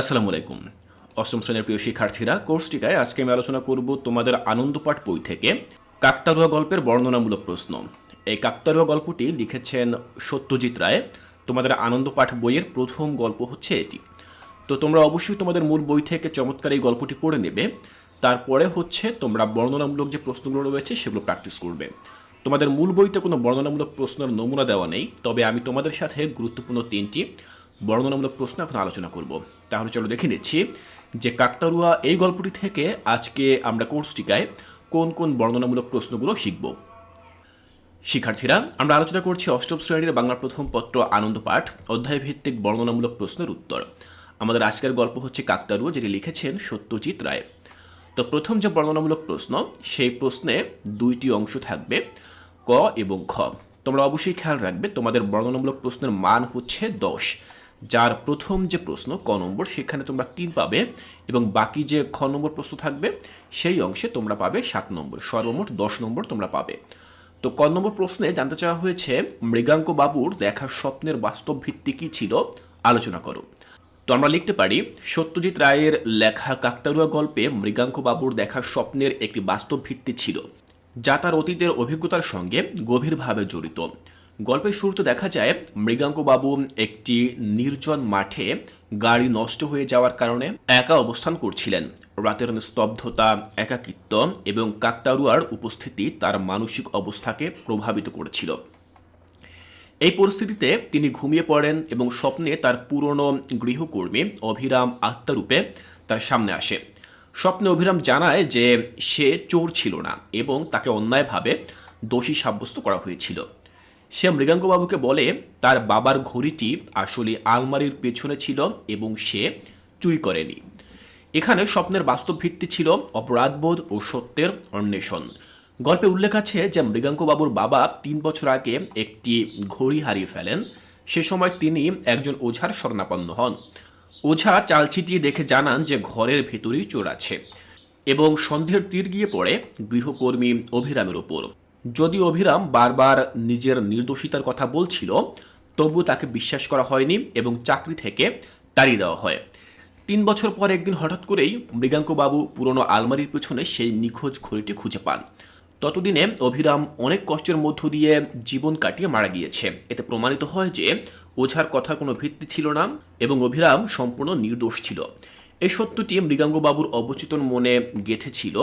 আসসালামু আলাইকুম। অষ্টম শ্রেণির প্রিয় শিক্ষার্থীরা কোর্সটিকায় আজকে আমি আলোচনা করব তোমাদের আনন্দপাঠ বই থেকে কাকতারুয়া গল্পের বর্ণনামূলক প্রশ্ন। এই কাকতারুয়া গল্পটি লিখেছেন সত্যজিৎ রায়। তোমাদের আনন্দপাঠ বইয়ের প্রথম গল্প হচ্ছে এটি। তো তোমরা অবশ্যই তোমাদের মূল বই থেকে চমৎকার এই গল্পটি পড়ে নেবে। তারপরে হচ্ছে তোমরা বর্ণনামূলক যে প্রশ্নগুলো রয়েছে সেগুলো প্র্যাকটিস করবে। তোমাদের মূল বইতে কোনো বর্ণনামূলক প্রশ্নের নমুনা দেওয়া নেই, তবে আমি তোমাদের সাথে গুরুত্বপূর্ণ তিনটি বর্ণনামূলক প্রশ্ন এখন আলোচনা করব। তাহলে চলো দেখে নিচ্ছি যে কাকতারুয়া এই গল্পটি থেকে আজকে আমরা কোর্সটিকায় কোন কোন বর্ণনামূলক প্রশ্নগুলো শিখব। শিক্ষার্থীরা, আমরা আলোচনা করছি অষ্টম শ্রেণির বাংলা প্রথম পত্র আনন্দপাঠ অধ্যায় ভিত্তিক বর্ণনামূলক প্রশ্নের উত্তর। আমাদের আজকের গল্প হচ্ছে কাকতারুয়া, যেটি লিখেছেন সত্যজিৎ রায়। তো প্রথম যে বর্ণনামূলক প্রশ্ন, সেই প্রশ্নে দুইটি অংশ থাকবে, ক এবং খ তোমরা অবশ্যই খেয়াল রাখবে, তোমাদের বর্ণনামূলক প্রশ্নের মান হচ্ছে দশ। যার প্রথম যে প্রশ্ন, ক নম্বর, সেখানে তোমরা তিন পাবে এবং বাকি যে খ নম্বর প্রশ্ন থাকবে, সেই অংশে তোমরা পাবে সাত নম্বর। সর্বমোট দশ নম্বর তোমরা পাবে। তো ক নম্বর প্রশ্নে জানতে চাওয়া হয়েছে, মৃগাঙ্ক বাবুর দেখা স্বপ্নের বাস্তব ভিত্তি কী ছিল? আলোচনা করো। তো আমরা লিখতে পারি, সত্যজিৎ রায়ের লেখা কাকতারুয়া গল্পে মৃগাঙ্ক বাবুর দেখা স্বপ্নের একটি বাস্তব ভিত্তি ছিল, যা তার অতীতের অভিজ্ঞতার সঙ্গে গভীরভাবে জড়িত। গল্পের শুরুতে দেখা যায় মৃগাঙ্ক বাবু একটি নির্জন মাঠে গাড়ি নষ্ট হয়ে যাওয়ার কারণে একা অবস্থান করছিলেন। রাতের স্তব্ধতা একাকিত্ব এবং কাকতারুয়ার উপস্থিতি তার মানসিক অবস্থাকে প্রভাবিত করেছিল। এই পরিস্থিতিতে তিনি ঘুমিয়ে পড়েন এবং স্বপ্নে তার পুরনো গৃহকর্মী অভিরাম আত্মারূপে তার সামনে আসে। স্বপ্নে অভিরাম জানায় যে সে চোর ছিল না এবং তাকে অন্যায়ভাবে দোষী সাব্যস্ত করা হয়েছিল। সে মৃগাঙ্কবাবুকে বলে, তার বাবার ঘড়িটি আসলে আলমারির পেছনে ছিল এবং সে চুরি করেনি। এখানে স্বপ্নের বাস্তব ভিত্তি ছিল অপরাধবোধ ও সত্যের অন্বেষণ। গল্পে উল্লেখ আছে যে মৃগাঙ্কবাবুর বাবা তিন বছর আগে একটি ঘড়ি হারিয়ে ফেলেন। সে সময় তিনি একজন ওঝার শরণাপন্ন হন। ওঝা চাল ছিটিয়ে দেখে জানান যে ঘরের ভেতরেই চোর আছে এবং সন্ধ্যের তীর গিয়ে পড়ে গৃহকর্মী অভিরামের ওপর। যদি অভিরাম বারবার নিজের নির্দোষিতার কথা বলছিল তবু তাকে বিশ্বাস করা হয়নি এবং চাকরি থেকে তাড়িয়ে দেওয়া হয়। তিন বছর পর একদিন হঠাৎ করেই মৃগাঙ্কবাবু পুরনো আলমারির পেছনে সেই নিখোঁজ ঘড়িটি খুঁজে পান। ততদিনে অভিরাম অনেক কষ্টের মধ্য দিয়ে জীবন কাটিয়ে মারা গিয়েছে। এতে প্রমাণিত হয় যে ওঝার কথা কোনো ভিত্তি ছিল না এবং অভিরাম সম্পূর্ণ নির্দোষ ছিল। এই সত্যটি মৃগাঙ্গবাবুর অবচেতন মনে গেঁথেছিল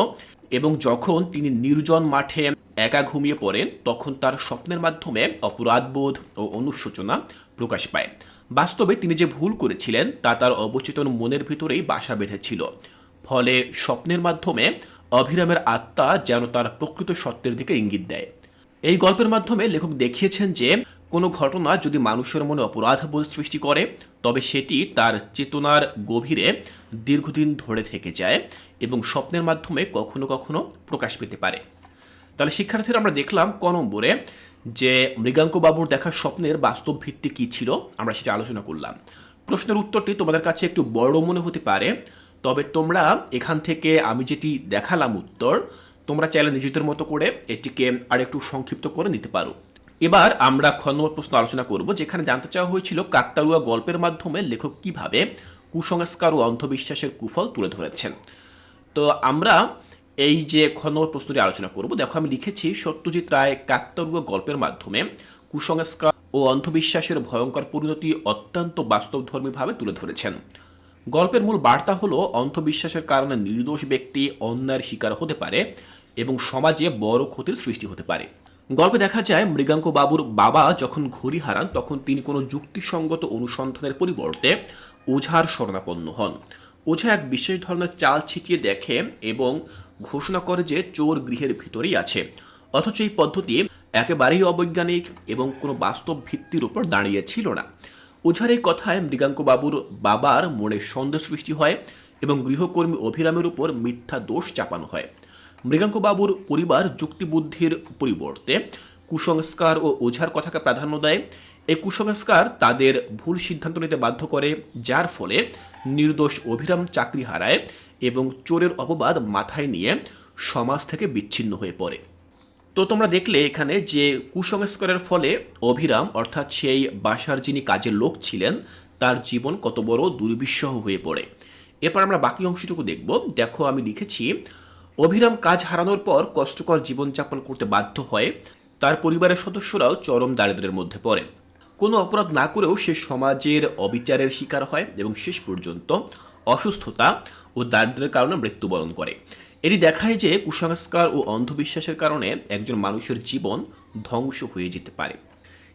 এবং যখন তিনি নির্জন মাঠে একা ঘুমিয়ে পড়েন, তখন তার স্বপ্নের মাধ্যমে অপরাধবোধ ও অনুশোচনা প্রকাশ পায়। বাস্তবে তিনি যে ভুল করেছিলেন, তা তার অবচেতন মনের ভিতরেই বাসা বেঁধেছিল। ফলে স্বপ্নের মাধ্যমে অভিরামের আত্মা যেন তার প্রকৃত সত্যের দিকে ইঙ্গিত দেয়। এই গল্পের মাধ্যমে লেখক দেখিয়েছেন যে কোনো ঘটনা যদি মানুষের মনে অপরাধবোধ সৃষ্টি করে, তবে সেটি তার চেতনার গভীরে দীর্ঘদিন ধরে থেকে যায় এবং স্বপ্নের মাধ্যমে কখনো কখনো প্রকাশ পেতে পারে। তাহলে শিক্ষার্থীরা আমরা দেখলাম ক নম্বরে যে মৃগাঙ্কবাবুর দেখা স্বপ্নের বাস্তব ভিত্তি কী ছিল, আমরা সেটা আলোচনা করলাম। প্রশ্নের উত্তরটি তোমাদের কাছে একটু বড় মনে হতে পারে, তবে তোমরা এখান থেকে আমি যেটি দেখালাম উত্তর, তোমরা চাইলে নিজেদের মতো করে এটিকে আর একটু সংক্ষিপ্ত করে নিতে পারো। এবার আমরা খ প্রশ্ন আলোচনা করব, যেখানে জানতে চাওয়া হয়েছিল কাকতারুয়া গল্পের মাধ্যমে লেখক কীভাবে কুসংস্কার ও অন্ধবিশ্বাসের কুফল তুলে ধরেছেন। তো আমরা এই যে খ প্রশ্নটি আলোচনা করব, দেখো আমি লিখেছি, সত্যজিৎ রায় কাকতারুয়া গল্পের মাধ্যমে কুসংস্কার ও অন্ধবিশ্বাসের ভয়ঙ্কর পরিণতি অত্যন্ত বাস্তবধর্মীভাবে তুলে ধরেছেন। গল্পের মূল বার্তা হলো, অন্ধবিশ্বাসের কারণে নির্দোষ ব্যক্তি অন্যায়ের শিকার হতে পারে এবং সমাজে বড় ক্ষতির সৃষ্টি হতে পারে। গল্পে দেখা যায়, মৃগাঙ্ক বাবুর বাবা যখন ঘড়ি হারান, তখন তিনি কোনো যুক্তিসঙ্গত অনুসন্ধানের পরিবর্তে ওঝার শরণাপন্ন হন। ওঝা এক বিশেষ ধরনের চাল ছিটিয়ে দেখে এবং ঘোষণা করে যে চোর গৃহের ভিতরেই আছে। অথচ এই পদ্ধতি একেবারেই অবৈজ্ঞানিক এবং কোনো বাস্তব ভিত্তির উপর দাঁড়িয়ে ছিল না। ওঝার এই কথায় মৃগাঙ্ক বাবুর বাবার মনে সন্দেহ সৃষ্টি হয় এবং গৃহকর্মী অভিরামের উপর মিথ্যা দোষ চাপানো হয়। মৃগাঙ্ক বাবুর পরিবার যুক্তিবুদ্ধির পরিবর্তে কুসংস্কার ও ওঝার কথাকে প্রাধান্য দেয়। এই কুসংস্কার তাদের ভুল সিদ্ধান্ত নিতে বাধ্য করে, যার ফলে নির্দোষ অভিরাম চাকরি হারায় এবং চোরের অপবাদ মাথায় নিয়ে সমাজ থেকে বিচ্ছিন্ন হয়ে পড়ে। তো তোমরা দেখলে এখানে যে কুসংস্কারের ফলে অভিরাম, অর্থাৎ সেই বাসার যিনি কাজের লোক ছিলেন, তার জীবন কত বড় দুর্বিষহ হয়ে পড়ে। এরপর আমরা বাকি অংশটুকু দেখব। দেখো আমি লিখেছি অভিরাম কাজ হারানোর পর কষ্টকর জীবনযাপন করতে বাধ্য হয় তার পরিবারের সদস্যরাও চরম দারিদ্র্যের মধ্যে পড়ে কোনো অপরাধ না করেও সে সমাজের অবিচারের শিকার হয় এবং শেষ পর্যন্ত অসুস্থতা ও দারিদ্র্যের কারণে মৃত্যুবরণ করে। এটি দেখায় যে কুসংস্কার ও অন্ধবিশ্বাসের কারণে একজন মানুষের জীবন ধ্বংস হয়ে যেতে পারে।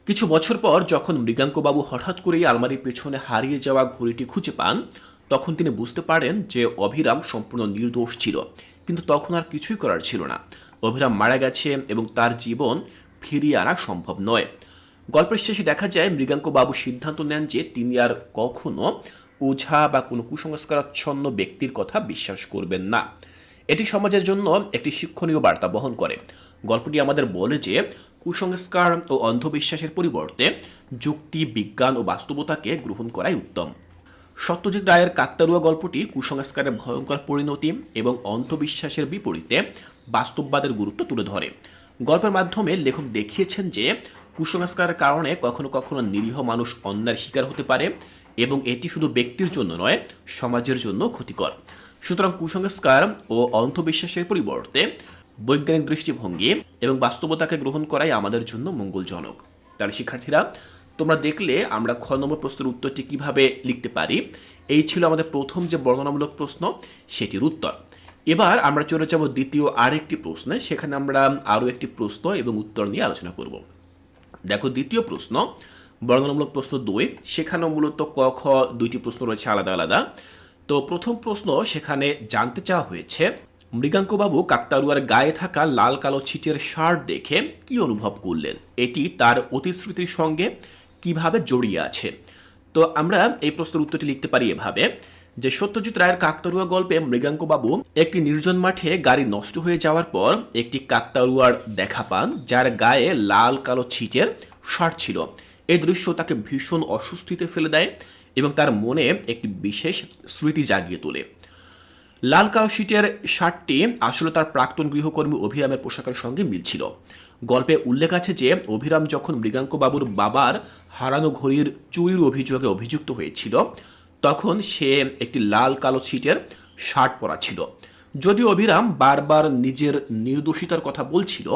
কিছু বছর পর যখন মৃগাঙ্কবাবু হঠাৎ করেই আলমারির পেছনে হারিয়ে যাওয়া ঘড়িটি খুঁজে পান, তখন তিনি বুঝতে পারেন যে অভিরাম সম্পূর্ণ নির্দোষ ছিল। কিন্তু তখন আর কিছুই করার ছিল না। অভিরাম মারা গেছে এবং তার জীবন ফিরিয়ে আনা সম্ভব নয়। গল্পের শেষে দেখা যায়, মৃগাঙ্কবাবু সিদ্ধান্ত নেন যে তিনি আর কখনো ওঝা বা কোনো কুসংস্কারাচ্ছন্ন ব্যক্তির কথা বিশ্বাস করবেন না। এটি সমাজের জন্য একটি শিক্ষণীয় বার্তা বহন করে। গল্পটি আমাদের বলে যে, কুসংস্কার ও অন্ধবিশ্বাসের পরিবর্তে যুক্তি, বিজ্ঞান ও বাস্তবতাকে গ্রহণ করাই উত্তম। সত্যজিৎ রায়ের কাকতারুয়া গল্পটি কুসংস্কারের ভয়ঙ্কর পরিণতি এবং অন্ধবিশ্বাসের বিপরীতে বাস্তববাদের গুরুত্ব তুলে ধরে। গল্পের মাধ্যমে লেখক দেখিয়েছেন যে, কুসংস্কারের কারণে কখনো কখনো নিরীহ মানুষ অন্যায়ের শিকার হতে পারে এবং এটি শুধু ব্যক্তির জন্য নয়, সমাজের জন্য ক্ষতিকর। সুতরাং কুসংস্কার ও অন্ধবিশ্বাসের পরিবর্তে বৈজ্ঞানিক দৃষ্টিভঙ্গি এবং বাস্তবতাকে গ্রহণ করাই আমাদের জন্য মঙ্গলজনক। তাহলে শিক্ষার্থীরা তোমরা দেখলে আমরা খ নম্বর প্রশ্নের উত্তরটি কীভাবে লিখতে পারি? এই ছিল আমাদের প্রথম যে বর্ণনামূলক প্রশ্ন, সেটির উত্তর। এবার আমরা চলে যাব দ্বিতীয় আরেকটি প্রশ্নে, সেখানে আমরা আরও একটি প্রশ্ন এবং উত্তর নিয়ে আলোচনা করব। দেখো, দ্বিতীয় প্রশ্ন, বর্ণনামূলক প্রশ্ন দুই, সেখানেও মূলত ক, খ দুইটি প্রশ্ন রয়েছে আলাদা আলাদা। তো প্রথম প্রশ্ন, সেখানে জানতে চাওয়া হয়েছে, মৃগাঙ্কবাবু কাকতারুয়ার গায়ে থাকা লাল কালো ছিটের শার্ট দেখে কি অনুভব করলেন? এটি তার অতিস্মৃতির সঙ্গে কীভাবে জড়িয়ে আছে? তো আমরা এই প্রশ্নের উত্তরটি লিখতে পারি এভাবে। যে সত্যজিৎ রায়ের কাকতারুয়া গল্পে মৃগাঙ্কবাবু একটি নির্জন মাঠে গাড়ি নষ্ট হয়ে যাওয়ার পর একটি কাকতারুয়ার দেখা পান, যার গায়ে লাল কালো ছিটের শার্ট ছিল। এই দৃশ্য তাকে ভীষণ অস্বস্তিতে ফেলে দেয় এবং তার মনে একটি বিশেষ স্মৃতি জাগিয়ে তোলে। লাল কালো শিটের শার্টটি আসলে তার প্রাক্তন গৃহকর্মী অভিরামের পোশাকের সঙ্গে মিলছিল। গল্পে উল্লেখ আছে যে, অভিরাম যখন মৃগাঙ্কবাবুর বাবার হারানো ঘড়ির চুরির অভিযোগে অভিযুক্ত হয়েছিল, তখন সে একটি লাল কালো ছিটের শার্ট পরা ছিল। যদিও অভিরাম বারবার নিজের নির্দোষিতার কথা বলছিল,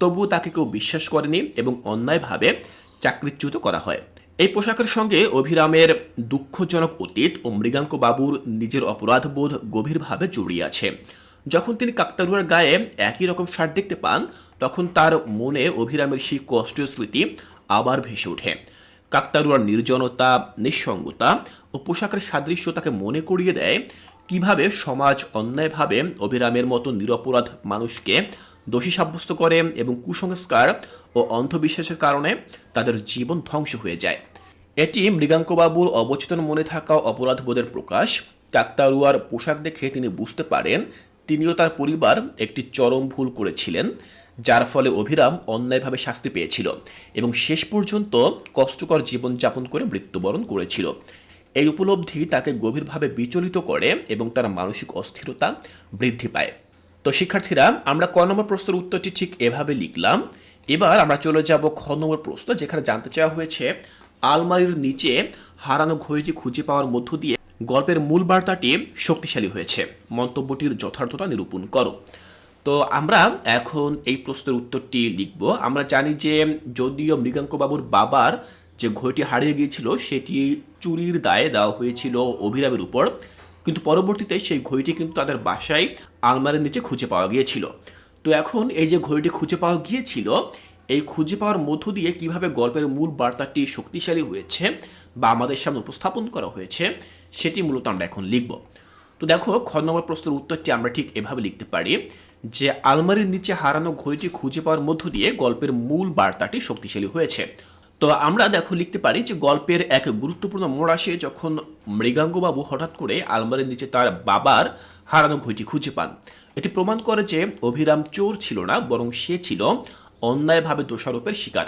তবুও তাকে কেউ বিশ্বাস করেনি এবং অন্যায়ভাবে চাকরিচ্যুত করা হয়। এই পোশাকের সঙ্গে অভিরামের দুঃখজনক অতীত ও মৃগাঙ্ক বাবুর নিজের অপরাধবোধ গভীরভাবে জড়িয়ে আছে। যখন তিনি কাকতারুয়ার গায়ে একই রকম শার্ট দেখতে পান, তখন তার মনে অভিরামের সেই কষ্টের স্মৃতি আবার ভেসে ওঠে। কাকতারুয়ার নির্জনতা, নিঃসঙ্গতা ও পোশাকের সাদৃশ্য তাকে মনে করিয়ে দেয়, কীভাবে সমাজ অন্যায়ভাবে অভিরামের মতো নিরপরাধ মানুষকে দোষী সাব্যস্ত করে এবং কুসংস্কার ও অন্ধবিশ্বাসের কারণে তাদের জীবন ধ্বংস হয়ে যায়। এটি মৃগাঙ্কবাবুর অবচেতন মনে থাকা অপরাধবোধের প্রকাশ। কাকতারুয়ার পোশাক দেখে তিনি বুঝতে পারেন, তিনিও তার পরিবার একটি চরম ভুল করেছিলেন, যার ফলে অভিরাম অন্যায়ভাবে শাস্তি পেয়েছিল এবং শেষ পর্যন্ত কষ্টকর জীবনযাপন করে মৃত্যুবরণ করেছিল। এই উপলব্ধি তাকে গভীরভাবে বিচলিত করে এবং তার মানসিক অস্থিরতা বৃদ্ধি পায়। তো শিক্ষার্থীরা, আমরা ক নম্বর প্রশ্নের উত্তরটি ঠিক এভাবে লিখলাম। এবার আমরা চলে যাব খ নম্বর প্রশ্ন, যেখানে জানতে চাওয়া হয়েছে, আলমারির নিচে হারানো ঘড়িটি খুঁজে পাওয়ার মধ্য দিয়ে গল্পের মূল বার্তাটি শক্তিশালী হয়েছে। মন্তব্যটির যথার্থতা নিরূপণ করো। তো আমরা এখন এই প্রশ্নের উত্তরটি লিখব। আমরা জানি যে, যদিও মৃগাঙ্কবাবুর বাবার যে ঘড়িটি হারিয়ে গিয়েছিল, সেটি চুরির দায়ে দেওয়া হয়েছিল অভিরামের উপর। কিন্তু পরবর্তীতে সেই ঘড়িটি কিন্তু তাদের বাসায় আলমারির নিচে খুঁজে পাওয়া গিয়েছিল। তো এখন এই যে ঘড়িটি খুঁজে পাওয়া গিয়েছিল, এই খুঁজে পাওয়ার মধ্য দিয়ে কীভাবে গল্পের মূল বার্তাটি শক্তিশালী হয়েছে বা আমাদের সামনে উপস্থাপন করা হয়েছে, সেটি মূলত আমরা এখন লিখব। তো দেখো, খ নম্বর প্রশ্নের উত্তরটি আমরা ঠিক এভাবে লিখতে পারি যে, আলমারির নিচে হারানো ঘড়িটি খুঁজে পাওয়ার মধ্য দিয়ে গল্পের মূল বার্তাটি শক্তিশালী হয়েছে। তো আমরা দেখো লিখতে পারি যে গল্পের এক গুরুত্বপূর্ণ মোড় আসে যখন মৃগাঙ্গবাবু হঠাৎ করে আলমারির নিচে তার বাবার হারানো ঘড়িটি খুঁজে পান। এটি প্রমাণ করে যে অভিরাম চোর ছিল না, বরং সে ছিল অন্যায়ভাবে দোষারোপের শিকার।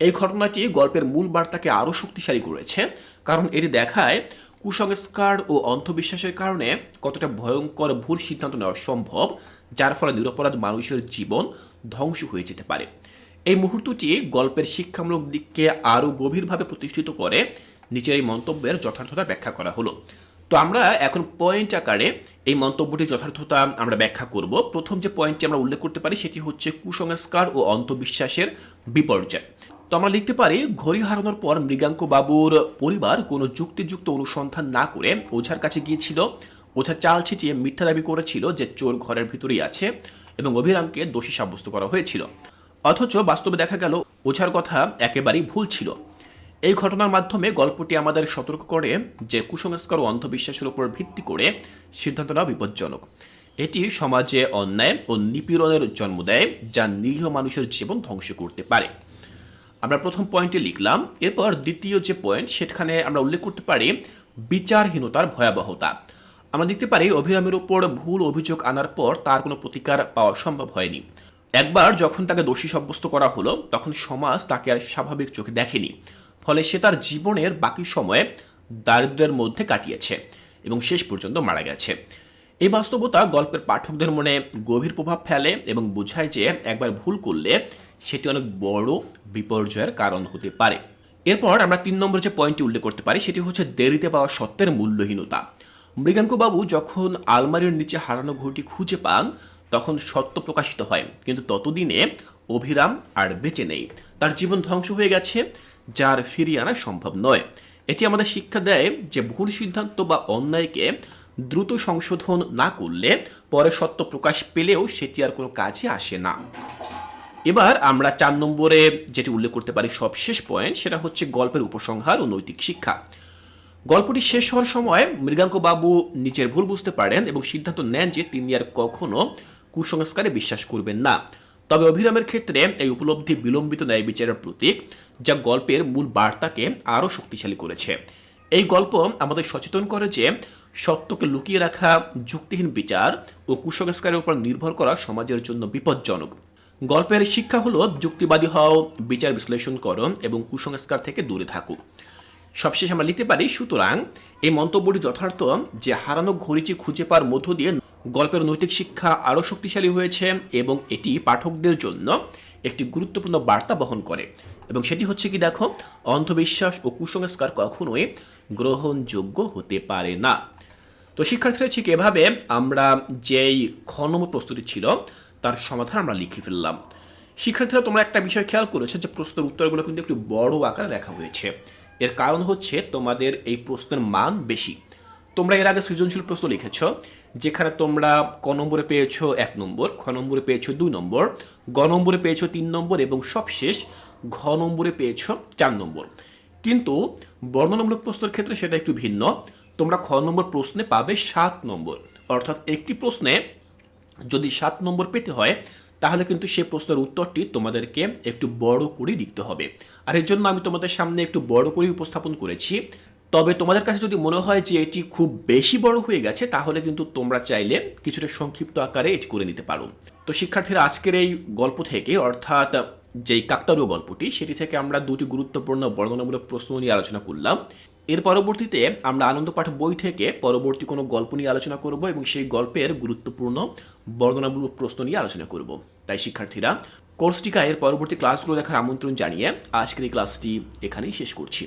এই ঘটনাটি গল্পের মূল বার্তাকে আরও শক্তিশালী করেছে, কারণ এটি দেখায় কুসংস্কার ও অন্ধবিশ্বাসের কারণে কতটা ভয়ঙ্কর ভুল সিদ্ধান্ত নেওয়া সম্ভব, যার ফলে নিরপরাধ মানুষের জীবন ধ্বংস হয়ে যেতে পারে। এই মুহূর্তটি গল্পের শিক্ষামূলক দিককে আরও গভীরভাবে প্রতিষ্ঠিত করে। নিচের এই মন্তব্যের যথার্থতা ব্যাখ্যা করা হলো। তো আমরা এখন পয়েন্ট আকারে এই মন্তব্যটির যথার্থতা আমরা ব্যাখ্যা করব। প্রথম যে পয়েন্টটি আমরা উল্লেখ করতে পারি সেটি হচ্ছে কুসংস্কার ও অন্ধবিশ্বাসের বিপর্যয়। তো আমরা লিখতে পারি, ঘড়ি হারানোর পর মৃগাঙ্ক বাবুর পরিবার কোনো যুক্তিযুক্ত অনুসন্ধান না করে ওঝার কাছে গিয়েছিল। ওঝা চাল ছিটিয়ে মিথ্যা দাবি করেছিল যে চোর ঘরের ভিতরেই আছে এবং অভিরামকে দোষী সাব্যস্ত করা হয়েছিল। অথচ বাস্তবে দেখা গেল, ওঝার কথা একেবারেই ভুল ছিল। এই ঘটনার মাধ্যমে গল্পটি আমাদের সতর্ক করে যে কুসংস্কার ও অন্ধবিশ্বাসের উপর ভিত্তি করে সিদ্ধান্ত নেওয়া বিপজ্জনক। এটি সমাজে অন্যায় ও নিপীড়নের জন্ম দেয়, যা নিরীহ মানুষের জীবন ধ্বংস করতে পারে। আমরা প্রথম পয়েন্টে লিখলাম, এরপর দ্বিতীয় যে পয়েন্ট, সেখানে আমরা উল্লেখ করতে পারি বিচারহীনতার ভয়াবহতা। আমরা দেখতে পারি, অভিরামের উপর ভুল অভিযোগ আনার পর তার কোনো প্রতিকার পাওয়া সম্ভব হয়নি। একবার যখন তাকে দোষী সাব্যস্ত করা হলো, তখন সমাজ তাকে আর স্বাভাবিক চোখে দেখেনি। ফলে সে তার জীবনের বাকি সময়ে দারিদ্র্যের মধ্যে কাটিয়েছে এবং শেষ পর্যন্ত মারা গেছে। এই বাস্তবতা গল্পের পাঠকদের মনে গভীর প্রভাব ফেলে এবং বোঝায় যে একবার ভুল করলে সেটি অনেক বড় বিপর্যয়ের কারণ হতে পারে। এরপর আমরা তিন নম্বর যে পয়েন্টটি উল্লেখ করতে পারি, সেটি হচ্ছে দেরিতে পাওয়া সত্যের মূল্যহীনতা। মৃগাঙ্কবাবু যখন আলমারির নিচে হারানো ঘড়িটি খুঁজে পান তখন সত্য প্রকাশিত হয়। কিন্তু ততদিনে অভিরাম আর বেঁচে নেই। তার জীবন ধ্বংস হয়ে গেছে, যার ফিরিয়ে আনা সম্ভব নয়। এটি আমাদের শিক্ষা দেয় যে ভুল সিদ্ধান্ত বা অন্যায়কে দ্রুত সংশোধন না করলে পরে সত্য প্রকাশ পেলেও সেটি আর কোনো কাজে আসে না। এবার আমরা চার নম্বরে যেটি উল্লেখ করতে পারি সবশেষ পয়েন্ট সেটা হচ্ছে গল্পের উপসংহার ও নৈতিক শিক্ষা। গল্পটি শেষ হওয়ার সময় মৃগাঙ্ক বাবু নিজের ভুল বুঝতে পারেন এবং সিদ্ধান্ত নেন যে তিনি আর কখনো কুসংস্কারে বিশ্বাস করবেন না। তবে অভিরামের ক্ষেত্রে এই উপলব্ধি বিলম্বিত ন্যায় বিচারের প্রতীক, যা গল্পের মূল বার্তাকে আরও শক্তিশালী করেছে। এই গল্প আমাদের সচেতন করে যে, সত্যকে লুকিয়ে রাখা, যুক্তিহীন বিচার ও কুসংস্কারের উপর নির্ভর করা সমাজের জন্য বিপজ্জনক। গল্পের শিক্ষা হলো, যুক্তিবাদী হও, বিচার বিশ্লেষণ করো এবং কুসংস্কার থেকে দূরে থাকো। সবশেষ আমরা লিখতে পারি, সুতরাং এই মন্তব্যটি যথার্থ যে হারানো ঘড়িটি খুঁজে পাওয়ার মধ্য দিয়ে গল্পের নৈতিক শিক্ষা আরও শক্তিশালী হয়েছে এবং এটি পাঠকদের জন্য একটি গুরুত্বপূর্ণ বার্তা বহন করে। এবং সেটি হচ্ছে কি দেখো, অন্ধবিশ্বাস ও কুসংস্কার কখনোই গ্রহণযোগ্য হতে পারে না। তো শিক্ষার্থীরা ঠিক এভাবে আমরা যেই খনম প্রস্তুতি ছিল, তার সমাধান আমরা লিখে ফেললাম। শিক্ষার্থীরা তোমরা একটা বিষয় খেয়াল করেছ যে প্রশ্নের উত্তরগুলো কিন্তু একটু বড় আকারে লেখা হয়েছে। এর কারণ হচ্ছে তোমাদের এই প্রশ্নের মান বেশি। তোমরা এর আগে সৃজনশীল প্রশ্ন লিখেছ, যেখানে তোমরা ক নম্বরে পেয়েছ এক নম্বর, খ নম্বরে পেয়েছ দুই নম্বর, গ নম্বরে পেয়েছ তিন নম্বর এবং সবশেষ ঘ নম্বরে পেয়েছ চার নম্বর। কিন্তু বর্ণনামূলক প্রশ্নের ক্ষেত্রে সেটা একটু ভিন্ন। তোমরা খ নম্বর প্রশ্নে পাবে সাত নম্বর। অর্থাৎ একটি প্রশ্নে যদি সাত নম্বর পেতে হয়, তাহলে কিন্তু সে প্রশ্নের উত্তরটি তোমাদেরকে একটু বড় করে লিখতে হবে। আর এর জন্য আমি তোমাদের সামনে একটু বড় করে উপস্থাপন করেছি। তবে তোমাদের কাছে যদি মনে হয় যে এটি খুব বেশি বড় হয়ে গেছে, তাহলে কিন্তু তোমরা চাইলে কিছুটা সংক্ষিপ্ত আকারে এটি করে নিতে পারো। তো শিক্ষার্থীরা, আজকের এই গল্প থেকে, অর্থাৎ যেই কাকতারীয় গল্পটি, সেটি থেকে আমরা দুটি গুরুত্বপূর্ণ বর্ণনামূলক প্রশ্ন নিয়ে আলোচনা করলাম। এর পরবর্তীতে আমরা আনন্দপাঠ বই থেকে পরবর্তী কোনো গল্প নিয়ে আলোচনা করব এবং সেই গল্পের গুরুত্বপূর্ণ বর্ণনামূলক প্রশ্ন নিয়ে আলোচনা করব। তাই শিক্ষার্থীরা, কোর্সটিকা এর পরবর্তী ক্লাসগুলো দেখার আমন্ত্রণ জানিয়ে আজকের এই ক্লাসটি এখানেই শেষ করছি।